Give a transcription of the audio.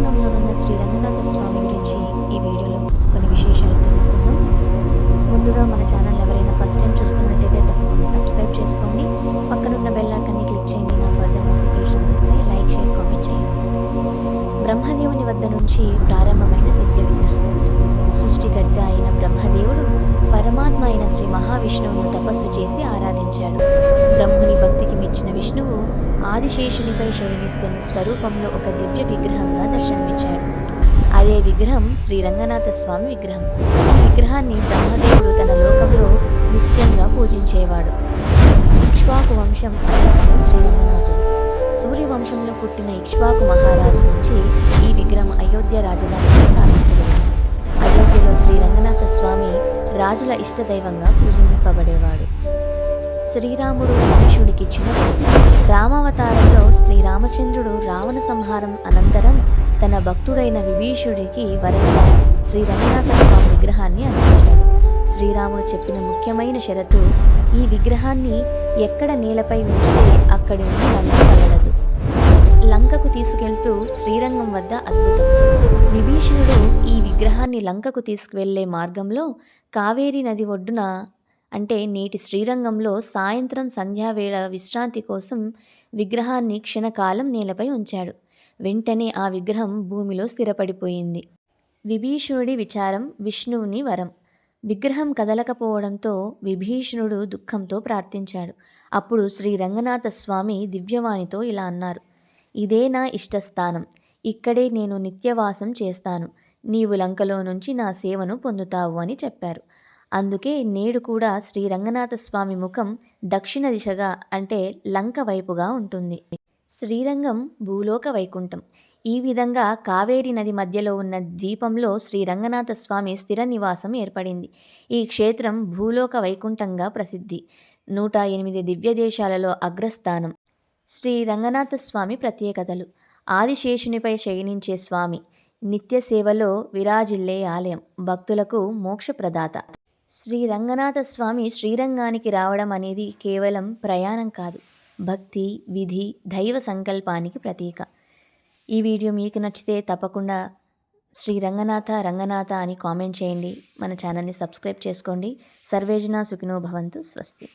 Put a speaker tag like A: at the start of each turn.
A: రంగంలో ఉన్న శ్రీ రంగనాథ స్వామి గురించి ఈ వీడియోలో కొన్ని విశేషాలు తెలుసుకుందాం. ముందుగా మన ఛానల్ ఎవరైనా ఫస్ట్ టైం చూస్తున్నట్టయితే తప్పకుండా సబ్స్క్రైబ్ చేసుకోండి. పక్కనున్న బెల్ ఐకాన్ని క్లిక్ చేయండి. నా ఫర్దర్ నోటిఫికేషన్ వస్తాయి. లైక్ షేర్ కామెంట్ చేయండి. బ్రహ్మదేవుని వద్ద నుంచి ప్రారంభమైన నిత్య విగ్రహం. సృష్టికర్త అయిన బ్రహ్మదేవుడు పరమాత్మ అయిన శ్రీ మహావిష్ణువును తపస్సు చేసి ఆరాధించాడు. బ్రహ్ముని భక్తికి మెచ్చిన విష్ణువు ఆదిశేషునిపై శయనిస్తున్న స్వరూపంలో ఒక దివ్య విగ్రహంగా దర్శనమిచ్చాడు. అదే విగ్రహం శ్రీ రంగనాథ స్వామి విగ్రహం. ఈ విగ్రహాన్ని బ్రహ్మదేవుడు తన లోకంలో నిత్యంగా పూజించేవాడు. ఇక్ష్వాకు వంశం అన్నప్పుడు శ్రీరంగనాథుడు. సూర్యవంశంలో పుట్టిన ఇక్ష్వాకు మహారాజు నుంచి ఈ విగ్రహం అయోధ్య రాజధానిలో స్థాపించబడింది. అయోధ్యలో శ్రీ రంగనాథ స్వామి రాజుల ఇష్టదైవంగా పూజింపబడేవాడు. శ్రీరాముడు మనుషుడికిచ్చిన రామావతారంలో శ్రీరామచంద్రుడు రావణ సంహారం అనంతరం తన భక్తుడైన విభీషుడికి వరంగా శ్రీ రంగనాథ స్వామి విగ్రహాన్ని అందించాడు శ్రీరాముడు చెప్పిన ముఖ్యమైన షరతు ఈ విగ్రహాన్ని ఎక్కడ నేలపై ఉంచితే అక్కడి నుండి లంక లంకకు తీసుకెళ్తూ శ్రీరంగం వద్ద అద్భుతం. విభీషణుడు ఈ విగ్రహాన్ని లంకకు తీసుకువెళ్ళే మార్గంలో కావేరీ నది ఒడ్డున అంటే నేటి శ్రీరంగంలో సాయంత్రం సంధ్యావేళ విశ్రాంతి కోసం విగ్రహాన్ని క్షణకాలం నేలపై ఉంచాడు. వెంటనే ఆ విగ్రహం భూమిలో స్థిరపడిపోయింది. విభీషణుడి విచారం విష్ణువుని వరం. విగ్రహం కదలకపోవడంతో విభీషణుడు దుఃఖంతో ప్రార్థించాడు. అప్పుడు శ్రీ రంగనాథ స్వామి దివ్యవాణితో ఇలా అన్నారు. ఇదే నా ఇష్టస్థానం. ఇక్కడే నేను నిత్యవాసం చేస్తాను. నీవు లంకలో నుంచి నా సేవను పొందుతావు అని చెప్పారు. అందుకే నేడు కూడా శ్రీ రంగనాథ స్వామి ముఖం దక్షిణ దిశగా అంటే లంక వైపుగా ఉంటుంది. శ్రీరంగం భూలోక వైకుంఠం. ఈ విధంగా కావేరీ నది మధ్యలో ఉన్న ద్వీపంలో శ్రీ రంగనాథ స్వామి స్థిర నివాసం ఏర్పడింది. ఈ క్షేత్రం భూలోక వైకుంఠంగా ప్రసిద్ధి. నూట ఎనిమిది దివ్య దేశాలలో అగ్రస్థానం. శ్రీ రంగనాథ స్వామి ప్రత్యేకతలు. ఆదిశేషునిపై శయనించే స్వామి. నిత్య సేవలో విరాజిల్లే ఆలయం. భక్తులకు మోక్షప్రదాత శ్రీ రంగనాథ స్వామి శ్రీరంగానికి రావడం అనేది కేవలం ప్రయాణం కాదు. భక్తి విధి దైవ సంకల్పానికి ప్రతీక. ఈ వీడియో మీకు నచ్చితే తప్పకుండా శ్రీ రంగనాథ రంగనాథ అని కామెంట్ చేయండి. మన ఛానల్ని సబ్స్క్రైబ్ చేసుకోండి. సర్వేజన సుఖినో భవంతు స్వస్తి.